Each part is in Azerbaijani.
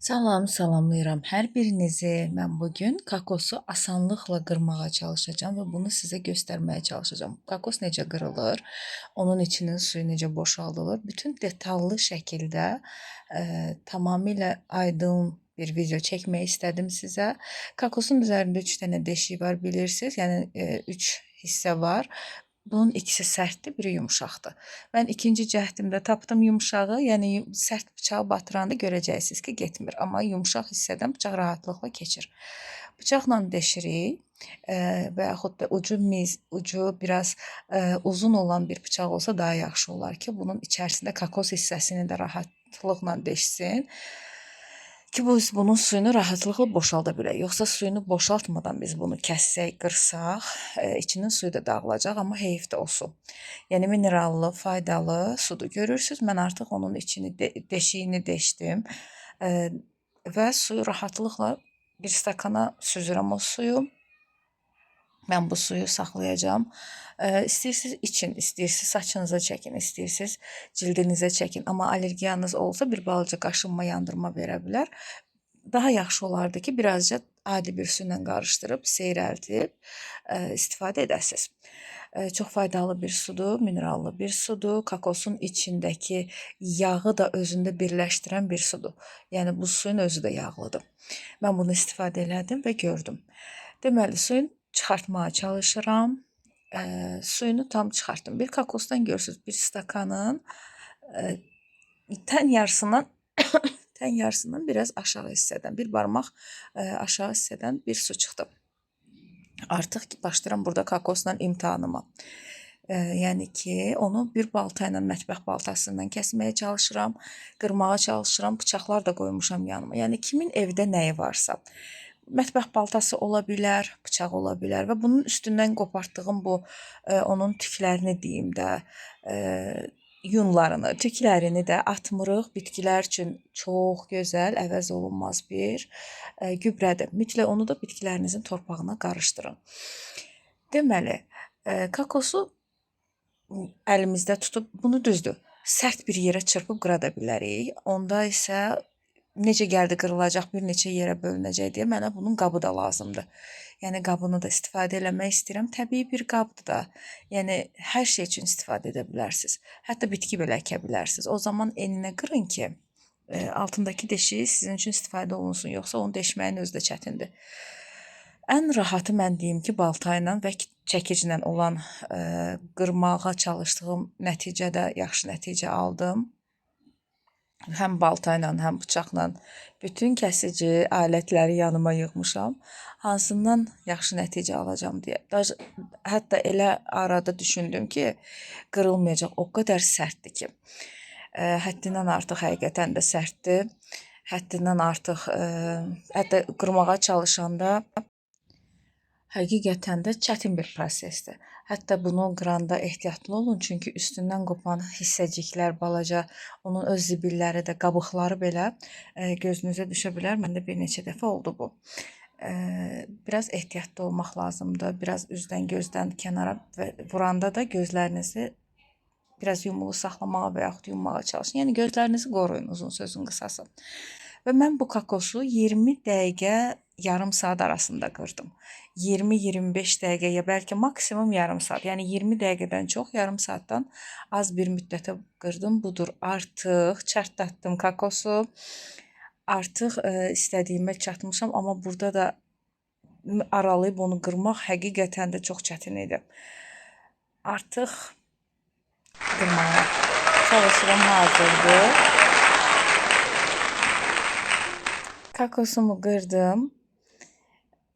Salam, salamlayıram hər birinizi. Mən bu gün kokosu asanlıqla qırmağa çalışacağam və bunu sizə göstərməyə çalışacağam. Kokos necə qırılır, onun içinin suyu necə boşaldılır, bütün detallı şəkildə ə, tamamilə aydın bir video çəkmək istədim sizə. Kokosun üzərində 3 dənə deşik var, bilirsiniz. Yəni 3 hissə var. Bunun ikisi sərtdir, biri yumşaqdır. Mən ikinci cəhdimdə tapdım yumşağı. Yəni sərt bıçağı batıranda görəcəksiniz ki, getmir. Amma yumşaq hissədən bıçaq rahatlıqla keçir. Bıçaqla deşirik ə, və yaxud da ucu miz, ucu biraz ə, uzun olan bir bıçaq olsa daha yaxşı olar ki, bunun içərisində kokos hissəsini də rahatlıqla deşsin ki, biz bunun suyunu rahatlıqla boşalda bilək. Yoxsa suyunu boşaltmadan biz bunu kəssək, qırsaq, ə, içinin suyu da dağılacaq, amma heyfdir o su. Yəni minerallı, faydalı sudur. Görürsüz, mən artıq onun içini de deşiyini deşdim. Ə, və suyu rahatlıqla bir stakana süzürəm o suyu. Mən bu suyu saxlayacağam. Ə, istəyirsiniz için, istəyirsiniz saçınıza çəkin, istəyirsiniz cildinizə çəkin. Amma allergiyanız olsa bir balaca qaşınma, yandırma verə bilər. Daha yaxşı olardı ki, birazca adi bir su ilə qarışdırıb, seyrəltib ə, istifadə edəsiniz. Çox faydalı bir sudur, minerallı bir sudur. Kokosun içindəki yağı da özündə birləşdirən bir sudur. Yəni bu suyun özü də yağlıdır. Mən bunu istifadə elədim və gördüm. Deməli, suyun çıxartmağa çalışıram. Ə, suyunu tam çıxartdım. Bir kokosdan görürsüz, bir stakanın ə, tən yarısından tən yarısından biraz aşağı hissədən, bir barmaq ə, aşağı hissədən bir su çıxdı. Artıq başlayıram burada kokosla imtahanıma. Ə, yəni ki, onu bir balta ilə, mətbəx baltası ilə kəsməyə çalışıram, qırmağa çalışıram. Bıçaqlar da qoymuşam yanıma. Yəni kimin evdə nəyi varsa. Mətbəx baltası ola bilər, bıçaq ola bilər və bunun üstündən qopartdığım bu ə, onun tüklərini deyim də, ə, yunlarını, tüklərini də atmırıq. Bitkilər üçün çox gözəl, əvəz olunmaz bir ə, gübrədir. Mütləq onu da bitkilərinizin torpağına qarışdırın. Deməli, ə, kokosu əlimizdə tutub bunu düzdür, sərt bir yerə çırpıb qıra da bilərik. Onda isə necə gəldi qırılacaq, bir neçə yerə bölünəcək deyə mənə bunun qabı da lazımdır. Yəni qabını da istifadə eləmək istəyirəm. Təbii bir qabdır da. Yəni hər şey üçün istifadə edə bilərsiniz. Hətta bitki belə əkə bilərsiniz. O zaman eninə qırın ki, ə, altındakı deşiyi sizin üçün istifadə olunsun, yoxsa onu deşməyin özü də çətindir. Ən rahatı mən deyim ki, balta ilə və ki- çəkiclə olan ə, qırmağa çalışdığım nəticədə yaxşı nəticə aldım. Həm balta ilə, həm bıçaqla bütün kəsici alətləri yanıma yığmışam. Hansından yaxşı nəticə alacağam deyə. Daj- Hətta elə arada düşündüm ki, qırılmayacaq. O qədər sərtdir ki. Ə, həddindən artıq həqiqətən də sərtdir. Həddindən artıq ə, hətta qırmağa çalışanda həqiqətən də çətin bir prosesdir. Hətta bunu qıranda ehtiyatlı olun, çünki üstündən qopan hissəciklər balaca, onun öz zibilləri də, qabıqları belə ə, gözünüzə düşə bilər. Məndə bir neçə dəfə oldu bu. Ə, biraz ehtiyatlı olmaq lazımdır. Biraz üzdən, gözdən kənara vuranda da gözlərinizi biraz yumulu saxlamağa və yaxud yummağa çalışın. Yəni gözlərinizi qoruyun uzun sözün qısası. Və mən bu kokosu 20 dəqiqə, yarım saat arasında qırdım. 20-25 dəqiqə ya bəlkə maksimum yarım saat. Yəni 20 dəqiqədən çox, yarım saatdan az bir müddətə qırdım. Budur, artıq çartlatdım kokosu. Artıq ə, istədiyimə çatmışam, amma burada da aralayıb onu qırmaq həqiqətən də çox çətin idi. Artıq qırmağa çalışıram hazırdır. Kokosumu qırdım.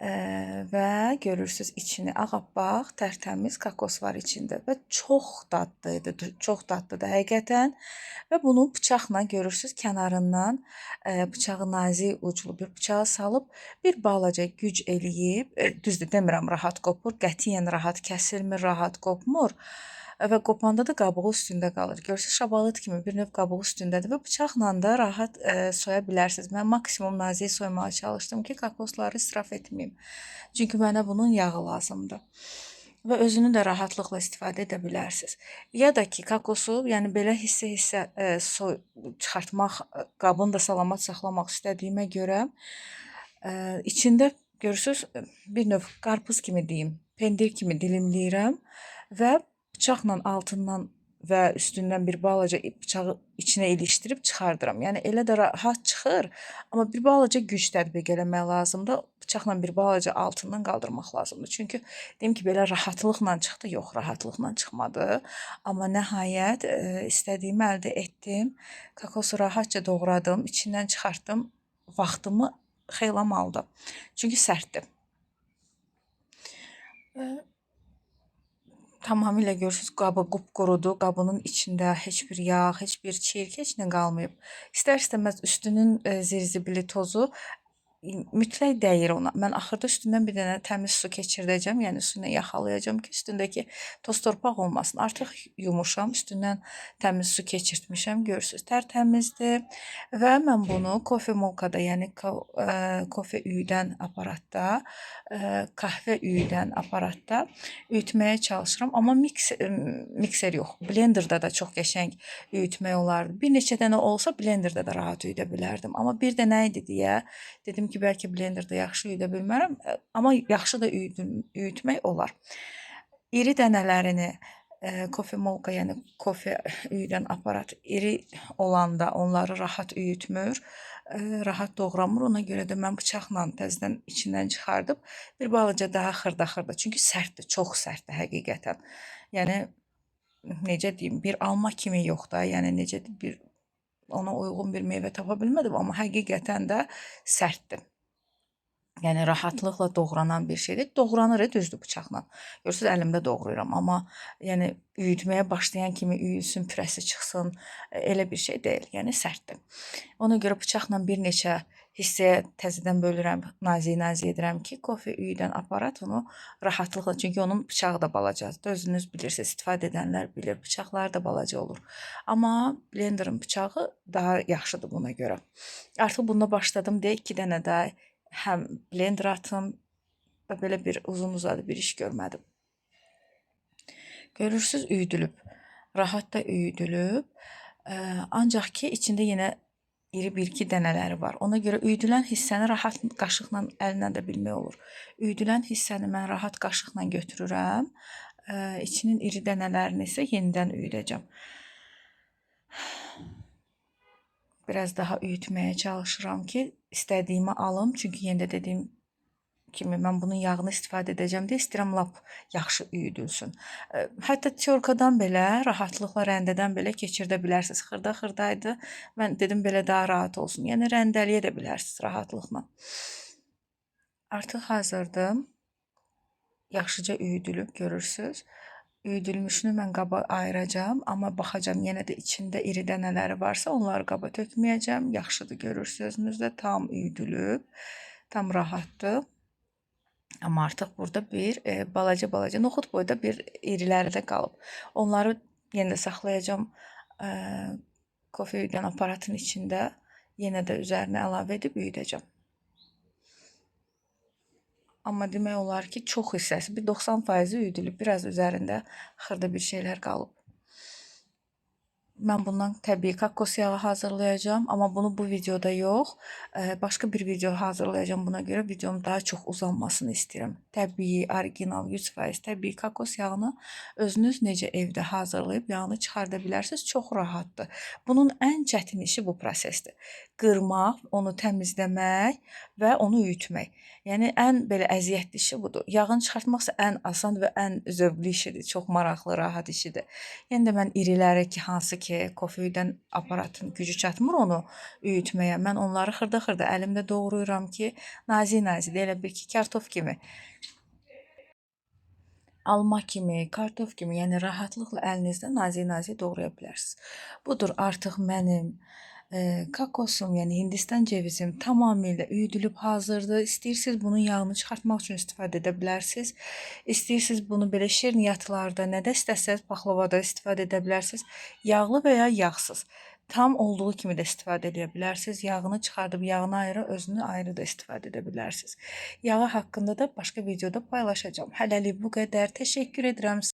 Və görürsüz içini ağappaq, tərtəmiz kokos var içində və çox dadlı idi, çox dadlıdır həqiqətən. Və bunu bıçaqla görürsüz kənarından ə, bıçağı nazik uclu bir bıçağa salıb bir balaca güc eləyib, ə, düzdür demirəm rahat qopur, qətiyyən rahat kəsilmir, rahat qopmur. Və qopanda da qabığı üstündə qalır. Görürsüz şabalıt kimi bir növ qabığı üstündədir və bıçaqla da rahat ə, soya bilərsiniz. Mən maksimum nazik soymağa çalışdım ki, kokosları israf etməyim. Çünki mənə bunun yağı lazımdır. və özünü də rahatlıqla istifadə edə bilərsiniz. Ya da ki, kokosu, yəni belə hissə-hissə ə, soy çıxartmaq, ə, qabını da salamat saxlamaq istədiyimə görə ə, içində görürsüz bir növ qarpız kimi deyim, pendir kimi dilimləyirəm və bıçaqla altından və üstündən bir balaca bıçağı içinə ilişdirib çıxardıram. Yəni elə də rahat çıxır, amma bir balaca güc tətbiq eləmək lazımdır. Bıçaqla bir balaca altından qaldırmaq lazımdır. Çünki deyim ki, belə rahatlıqla çıxdı, yox, rahatlıqla çıxmadı. Amma nəhayət ə, istədiyimi əldə etdim. Kokosu rahatca doğradım, içindən çıxartdım. Vaxtımı xeylam aldı. Çünki sərtdir. Tamamilə görürsüz qabı qupqurudur. Qabının içində heç bir yağ, heç bir çirk, heç nə qalmayıb. İstər-istəməz üstünün e, zirzibili tozu mütləq dəyir ona. Mən axırda üstündən bir dənə təmiz su keçirdəcəm, yəni su ilə yaxalayacağam ki, üstündəki toz torpaq olmasın. Artıq yumuşam, üstündən təmiz su keçirtmişəm, görürsüz, tərtəmizdir. Və mən bunu kofe molkada, yəni ə, kofe üyüdən aparatda, qəhvə üyüdən aparatda üyütməyə çalışıram, amma mix mikser yox, blenderda da çox qəşəng üyütmək olardı. Bir neçə dənə olsa blenderda da rahat üyüdə bilərdim. Amma bir də nə idi deyə dedim ki, bəlkə blenderda yaxşı üyüdə bilmərəm, amma yaxşı da üyütmək olar. İri dənələrini kofe molka, yəni kofe üyüdən aparat iri olanda onları rahat üyütmür, rahat doğramır. Ona görə də mən bıçaqla təzədən içindən çıxardıb bir balaca daha xırda-xırda, çünki sərtdir, çox sərtdir həqiqətən. Yəni necə deyim, bir alma kimi yox da, yəni necə bir ona uyğun bir meyvə tapa bilmədim, amma həqiqətən də sərtdir. Yəni rahatlıqla doğranan bir şeydir. Doğranır düzdür bıçaqla. Görürsüz əlimdə doğrayıram, amma yəni üyütməyə başlayan kimi üyüsün, pürəsi çıxsın, elə bir şey deyil. Yəni sərtdir. Ona görə bıçaqla bir neçə hissəyə təzədən bölürəm, nazik-nazik edirəm ki, kofe üyüdən aparat onu rahatlıqla, çünki onun bıçağı da balacadır. Özünüz bilirsiniz, istifadə edənlər bilir, bıçaqlar da balaca olur. Amma blenderin bıçağı daha yaxşıdır buna görə. Artıq bunda başladım deyə 2 dənə də həm blender atım və belə bir uzun uzadı bir iş görmədim. Görürsüz üyüdülüb. Rahat da üyüdülüb. Ancaq ki içində yenə iri bir-iki dənələri var. Ona görə üyüdülən hissəni rahat qaşıqla əllə də bilmək olur. Üyüdülən hissəni mən rahat qaşıqla götürürəm. İçinin iri dənələrini isə yenidən üyüdəcəm. Biraz daha üyütməyə çalışıram ki, istədiyimi alım. Çünki yenə də dediyim kimi mən bunun yağını istifadə edəcəm deyə istəyirəm lap yaxşı üyüdülsün. Hətta tyorkadan belə rahatlıqla rəndədən belə keçirdə bilərsiniz. Xırda-xırda idi. Mən dedim belə daha rahat olsun. Yəni rəndələyə də bilərsiniz rahatlıqla. Artıq hazırdır. Yaxşıca üyüdülüb görürsüz. Üyüdülmüşünü mən qaba ayıracağam, amma baxacağam yenə də içində iri dənələri varsa onları qaba tökməyəcəm. Yaxşıdır görürsüz özünüzdə tam üyüdülüb, tam rahatdır. Amma artıq burada bir e, balaca-balaca noxud boyda bir iriləri də qalıb. Onları yenə də saxlayacağam e, kofe üyüdən aparatın içində. Yenə də üzərinə əlavə edib üyüdəcəm. Amma demək olar ki, çox hissəsi, bir 90% üyüdülüb, biraz üzərində xırda bir şeylər qalıb. Mən bundan təbii kokos yağı hazırlayacağım, amma bunu bu videoda yox, başqa bir video hazırlayacağım. Buna görə videom daha çox uzanmasını istəyirəm. Təbii, orijinal 100% təbii kokos yağını özünüz necə evdə hazırlayıb yağını çıxarda bilərsiniz. Çox rahatdır. Bunun ən çətin işi bu prosesdir. Qırmaq, onu təmizləmək və onu üyütmək. Yəni ən belə əziyyətli işi budur. Yağını çıxartmaq isə ən asan və ən zövqlü işidir. Çox maraqlı, rahat işidir. Yəni də mən iriləri ki, hansı ki, kofedən aparatın gücü çatmır onu üyütməyə. Mən onları xırda-xırda əlimdə doğrayıram ki, nazik-nazik elə bir ki, kartof kimi alma kimi, kartof kimi, yəni rahatlıqla əlinizdə nazik-nazik doğraya bilərsiniz. Budur artıq mənim kakosum, yəni Hindistan cevizim tamamilə üyüdülüb hazırdır. İstəyirsiniz bunun yağını çıxartmaq üçün istifadə edə bilərsiniz. İstəyirsiniz bunu belə şirniyyatlarda, nədə istəsəz, paxlavada istifadə edə bilərsiniz. Yağlı və ya yağsız. tam olduğu kimi də istifadə edə bilərsiniz. Yağını çıxardıb yağını ayrı, özünü ayrı da istifadə edə bilərsiniz. Yağı haqqında da başqa videoda paylaşacağam. Hələlik bu qədər. Təşəkkür edirəm.